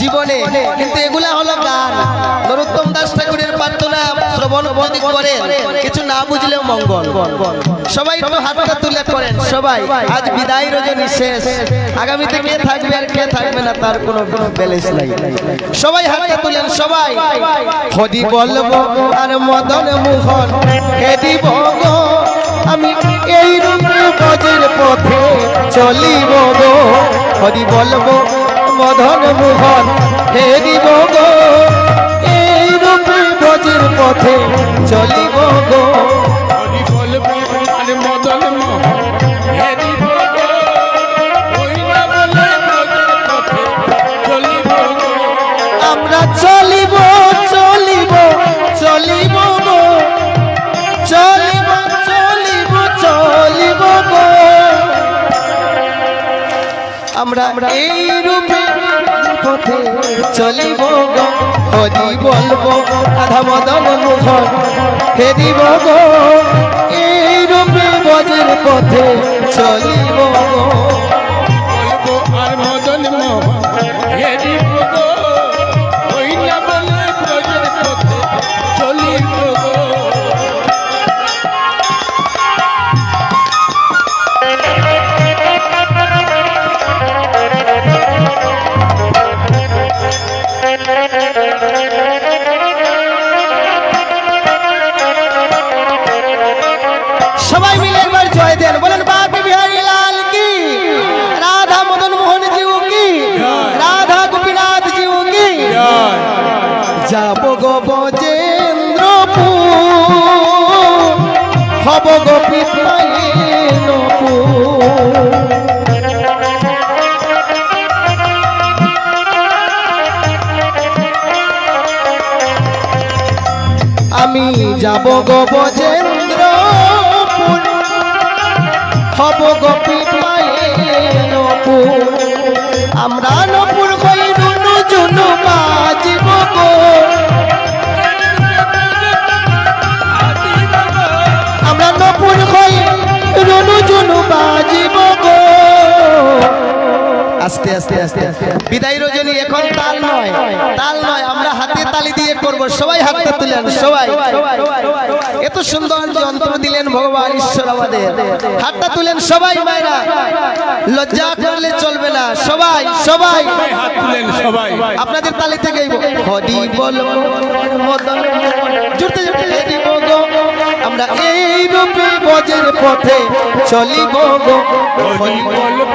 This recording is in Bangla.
জীবনে। কিন্তু এগুলা হলো গান। নরোত্তম দাস ঠাকুরের প্রার্থনা শ্রবণ যদি করেন। কিছু না বুঝলেও মঙ্গল। সবাই একটু হাতটা তুলে করেন সবাই। আজ বিদায় রজনী শেষ। আগামীতে কে থাকবে আর কে থাকবে না তার কোনো কোনো ব্যালেন্স নাই। সবাই হাতটা তুলেন সবাই। হদি বলব আর মদন মোহন হেদি গো আমি এই রূপে বজের পথে চলিব গো। হদি বলব মদন মোহন হেদিব গো। এই রূপে বজের পথে চলিব গো। মদন ব্রজের আমরা চলিব চলিব চলিব গো। চলিব চলিব চলিব গো। আমরা এই রূপে পথে চলিব গো, হরি বলব আধা মদন মুখর হেরিব গো এই রূপে বজের পথে চলিব গো। যাব গো বজেন্দ্রপুর। হব গোপী আমি যাব গো বজেন্দ্রপুর। হব গোপী আমরা আস্তে আস্তে বিদায় রজনী, এখন তাল নয়। তাল নয়, আমরা হাতে তালি দিয়ে করব। সবাই হাতটা তুলেন, সবাই। এত সুন্দর যন্ত্র দিলেন ভগবান ঈশ্বর আমাদের। হাতটা তুলেন, সবাই মায়েরা। লজ্জা করলে চলবে না। সবাই সবাই। হাত তুলেন সবাই আপনাদের তালি থেকেই হরি বল, মদন জুড়তে জুড়তে। হেরিব গো আমরা এই রূপে বজের পথে চলিব গো। হরি বলব